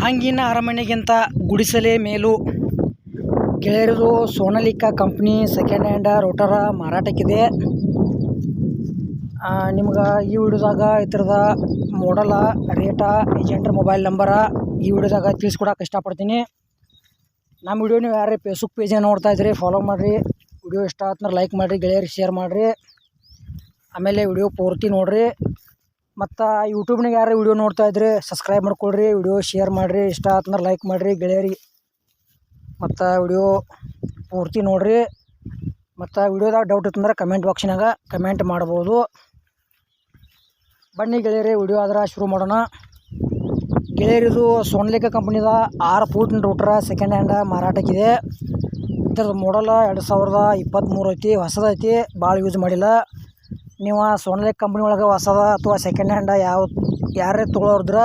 ಒಳಂಗಿನ ಅರಮನೆಗಿಂತ ಗುಡಿಸಲೇ ಮೇಲು. ಗೆಳೆಯರದು Sonalika company second hand rotor ಮಾರಾಟಕ್ಕಿದೆ. ನಿಮ್ಗೆ ಈ ವಿಡಿಯೋದಾಗ ಇದ್ರದ ಮಾಡಲ ರೇಟ ಏಜೆಂಟ್ರ ಮೊಬೈಲ್ ನಂಬರ ಈ ವಿಡಿಯೋದಾಗ ತಿಳಿಸ್ಕೊಡಕ್ಕೆ ಇಷ್ಟಪಡ್ತೀನಿ. ನಮ್ಮ ವಿಡಿಯೋ ನೀವು ಯಾರೇ ಫೇಸ್ಬುಕ್ ಪೇಜ್ ನೋಡ್ತಾ ಇದ್ರಿ ಫಾಲೋ ಮಾಡಿರಿ. ವಿಡಿಯೋ ಇಷ್ಟ ಆತ್ನ ಲೈಕ್ ಮಾಡಿರಿ, ಗೆಳೆಯರಿಗೆ ಶೇರ್ ಮಾಡಿರಿ. ಆಮೇಲೆ ವಿಡಿಯೋ ಪೂರ್ತಿ ನೋಡಿರಿ. ಮತ್ತು ಯೂಟ್ಯೂಬ್ನಾಗ ಯಾರು ವಿಡಿಯೋ ನೋಡ್ತಾ ಇದ್ರಿ ಸಬ್ಸ್ಕ್ರೈಬ್ ಮಾಡ್ಕೊಳ್ರಿ ವಿಡಿಯೋ ಶೇರ್ ಮಾಡಿರಿ, ಇಷ್ಟ ಆತಂದ್ರೆ ಲೈಕ್ ಮಾಡಿರಿ ಗೆಳೆಯರಿಗೆ ಮತ್ತು ವಿಡಿಯೋ ಪೂರ್ತಿ ನೋಡಿರಿ. ಮತ್ತು ವಿಡಿಯೋದಾಗ ಡೌಟ್ ಇತ್ತಂದ್ರೆ ಕಮೆಂಟ್ ಬಾಕ್ಸಿನಾಗ ಕಮೆಂಟ್ ಮಾಡ್ಬೋದು. ಬನ್ನಿ ಗೆಳೆಯರಿ ವಿಡಿಯೋ ಆದ್ರೆ ಶುರು ಮಾಡೋಣ. ಗೆಳೆಯರಿದು ಸೋನ್ಲಿಕ ಕಂಪ್ನಿದ ಆರು ಫೂಟ್ ರೂಟ್ರ ಸೆಕೆಂಡ್ ಹ್ಯಾಂಡ ಮಾರಾಟಕ್ಕಿದೆ. ಇದ್ರದ್ದು ಮಾಡಲ್ಲ ಎರಡು ಸಾವಿರದ ಇಪ್ಪತ್ತ್ಮೂರು ಐತಿ ಹೊಸದೈತಿ ಭಾಳ ಯೂಸ್ ಮಾಡಿಲ್ಲ. ನೀವು ಸೋನಲೆ ಕಂಪ್ನಿ ಒಳಗೆ ಹೊಸದ ಅಥವಾ ಸೆಕೆಂಡ್ ಹ್ಯಾಂಡ ಯಾವ ಯಾರೇ ತೊಗೊಳೋದ್ರ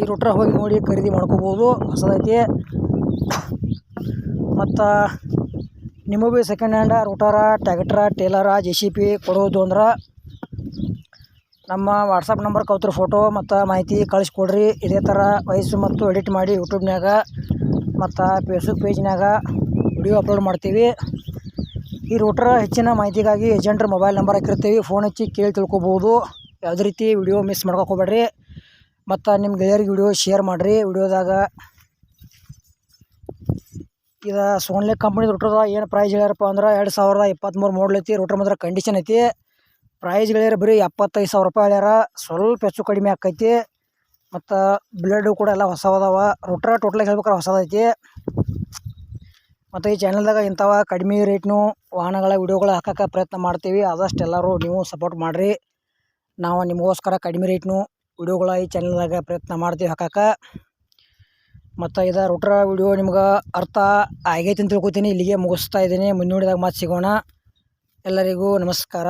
ಈ ರೂಟ್ರ ಹೋಗಿ ನೋಡಿ ಖರೀದಿ ಮಾಡ್ಕೋಬೋದು, ಹೊಸದೈತಿ. ಮತ್ತು ನಿಮಗೂ ಭೀ second hand rotor tractor trailer J C P ಕೊಡೋದು ಅಂದ್ರೆ ನಮ್ಮ ವಾಟ್ಸಪ್ ನಂಬರ್ ಕೌತ್ರ ಫೋಟೋ ಮತ್ತು ಮಾಹಿತಿ ಕಳಿಸ್ಕೊಡ್ರಿ. ಇದೇ ಥರ ವಯಸ್ಸು ಮತ್ತು ಎಡಿಟ್ ಮಾಡಿ ಯೂಟ್ಯೂಬ್ನಾಗ ಮತ್ತು ಫೇಸ್ಬುಕ್ ಪೇಜ್ನಾಗ ವಿಡಿಯೋ ಅಪ್ಲೋಡ್ ಮಾಡ್ತೀವಿ. ಈ ರೂಟ್ರ ಹೆಚ್ಚಿನ ಮಾಹಿತಿಗಾಗಿ ಏಜೆಂಟ್ರ ಮೊಬೈಲ್ ನಂಬರ್ ಹಾಕಿರ್ತೀವಿ. ಫೋನ್ ಹಚ್ಚಿ ಕೇಳಿ ತಿಳ್ಕೊಬೋದು. ಯಾವುದೇ ರೀತಿ ವಿಡಿಯೋ ಮಿಸ್ ಮಾಡ್ಕೊಕ್ ಹೋಗ್ಬೇಡ್ರಿ. ಮತ್ತು ನಿಮ್ಮ ಗೆಳೆಯರಿಗೆ ವಿಡಿಯೋ ಶೇರ್ ಮಾಡಿರಿ. ವಿಡಿಯೋದಾಗ ಇದು ಸೋನ್ಲೆ ಕಂಪ್ನಿ ರೂಟ್ರದ ಏನು ಪ್ರೈಸ್ ಹೇಳ್ಯಾರಪ್ಪ ಅಂದ್ರೆ ಎರಡು ಸಾವಿರದ ಇಪ್ಪತ್ತ್ಮೂರು ಮಾಡಲ್ ಐತಿ. ರೂಟ್ರ್ ಮಾತ್ರ ಕಂಡೀಷನ್ ಐತಿ. ಪ್ರೈಸ್ ಹೇಳ್ಯಾರ ಬರೀ ಎಪ್ಪತ್ತೈದು ಸಾವಿರ ರೂಪಾಯಿ ಹೇಳ್ಯಾರ. ಸ್ವಲ್ಪ ಹೆಚ್ಚು ಕಡಿಮೆ ಆಕೈತಿ. ಮತ್ತು ಬ್ಲೇಡು ಕೂಡ ಎಲ್ಲ ಹೊಸವದಾವ. ರೂಟ್ರ ಟೋಟ್ಲಾಗಿ ಹೇಳ್ಬೇಕಾರೆ ಹೊಸದೈತಿ. ಮತ್ತು ಈ ಚಾನಲ್ದಾಗ ಇಂಥವ ಕಡಿಮೆ ರೇಟ್ನು ವಾಹನಗಳ ವಿಡಿಯೋಗಳು ಹಾಕಕ್ಕೆ ಪ್ರಯತ್ನ ಮಾಡ್ತೀವಿ. ಆದಷ್ಟು ಎಲ್ಲರೂ ನೀವು ಸಪೋರ್ಟ್ ಮಾಡಿರಿ. ನಾವು ನಿಮಗೋಸ್ಕರ ಕಡಿಮೆ ರೇಟ್ನು ವಿಡಿಯೋಗಳ ಈ ಚಾನಲ್ದಾಗ ಪ್ರಯತ್ನ ಮಾಡ್ತೀವಿ ಹಾಕಕ್ಕೆ. ಮತ್ತು ಇದು ರೂಟ್ರ ವಿಡಿಯೋ ನಿಮ್ಗೆ ಅರ್ಥ ಆಗೈತೆ ಅಂತ ತಿಳ್ಕೊತೀನಿ. ಇಲ್ಲಿಗೆ ಮುಗಿಸ್ತಾ ಇದ್ದೀನಿ. ಮುನ್ನೋಡಿದಾಗ ಮತ್ತೆ ಸಿಗೋಣ. ಎಲ್ಲರಿಗೂ ನಮಸ್ಕಾರ.